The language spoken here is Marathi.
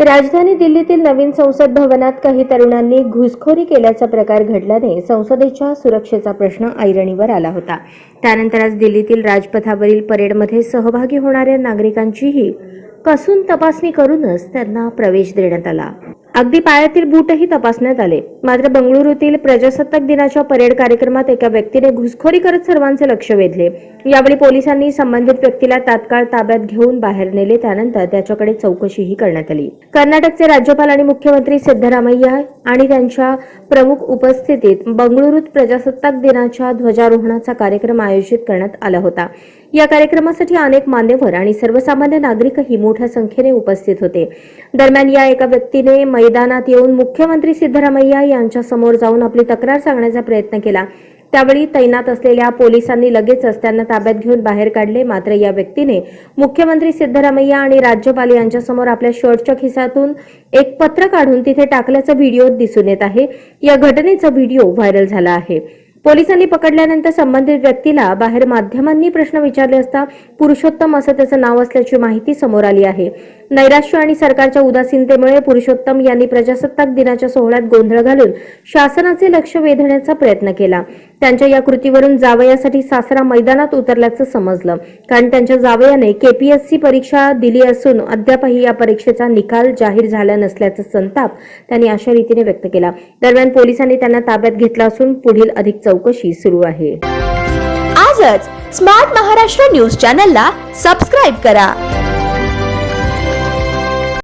राजधानी दिल्लीतील नवीन संसद भवनात काही तरुणांनी घुसखोरी केल्याचा प्रकार घडल्याने संसदेच्या सुरक्षेचा प्रश्न ऐरणीवर आला होता. त्यानंतर आज दिल्लीतील राजपथावरील परेडमध्ये सहभागी होणाऱ्या नागरिकांचीही कसून तपासणी करूनच त्यांना प्रवेश देण्यात आला. अगदी पायातील बूटही तपासण्यात आले. मात्र बंगळुरूतील प्रजासत्ताक दिनाच्या परेड कार्यक्रमात एका व्यक्तीने घुसखोरी करत सर्वांचे लक्ष वेधले. यावेळी पोलिसांनी संबंधित व्यक्तीला तात्काळ ताब्यात घेऊन बाहेर नेले. त्यानंतर त्याच्याकडे चौकशीही करण्यात आली. कर्नाटकचे राज्यपाल आणि मुख्यमंत्री सिद्धरामय्या आणि त्यांच्या प्रमुख उपस्थितीत बंगळुरूत प्रजासत्ताक दिनाच्या ध्वजारोहणाचा कार्यक्रम आयोजित करण्यात आला होता. या कार्यक्रमासाठी अनेक मान्यवर आणि सर्वसामान्य नागरिकही मोठ्या संख्येने उपस्थित होते. दरम्यान या एका व्यक्तीने मैदानात येऊन मुख्यमंत्री सिद्धरामय्या यांच्या समोर जाऊन आपली तक्रार सांगण्याचा प्रयत्न केला. त्यावेळी तैनात असलेल्या पोलिसांनी लगेचच त्यांना ताब्यात घेऊन बाहेर काढले. मात्र या व्यक्तीने मुख्यमंत्री सिद्धरामय्या आणि राज्यपाल यांच्यासमोर आपल्या शर्टच्या खिसातून एक पत्र काढून तिथे टाकल्याचा व्हिडिओ दिसून येत आहे. या घटनेचा व्हिडिओ व्हायरल झाला आहे. पोलिसांनी पकडल्यानंतर संबंधित व्यक्तीला बाहेर माध्यमांनी प्रश्न विचारले असता पुरुषोत्तम असं त्याचं नाव असल्याची माहिती समोर आली आहे. नैराश्य आणि सरकारच्या उदासीनतेमुळे पुरुषोत्तम यांनी प्रजासत्ताक दिनाच्या सोहळ्यात गोंधळ घालून शासनाचे लक्ष वेधण्याचा प्रयत्न केला. त्यांच्या या कृतीवरून जावयासाठी सासरा मैदानात उतरल्याचं समजलं. कारण त्यांच्या जावयाने केपीएससी परीक्षा दिली असून अद्यापही या परीक्षेचा निकाल जाहीर झाला नसल्याचा संताप त्यांनी अशा रीतीने व्यक्त केला. दरम्यान पोलिसांनी त्यांना ताब्यात घेतला असून पुढील अधिक चौकशी सुरू आहे. आजच स्मार्ट महाराष्ट्र न्यूज चॅनलला सबस्क्राईब करा.